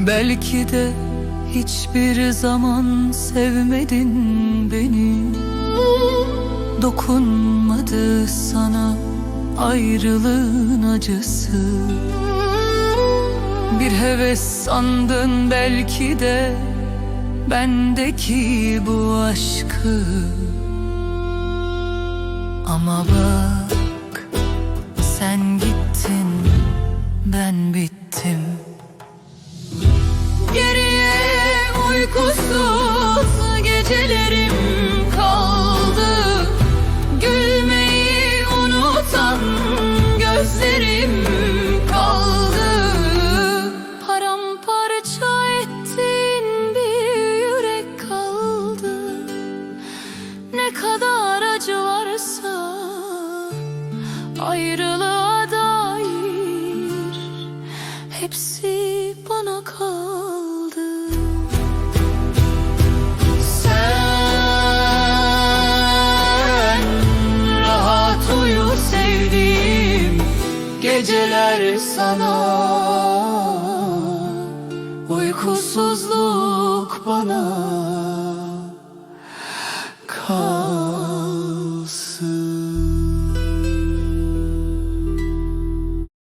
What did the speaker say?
Belki de hiçbir zaman sevmedin beni. Dokunmadı sana ayrılığın acısı. Bir heves sandın belki de bendeki bu aşkı. Ama bak sen gittin ben bittim varsa ayrılığa dair. Hepsi bana kaldı. Sen rahat uyu sevdiğim Geceler sana. Uykusuzluk bana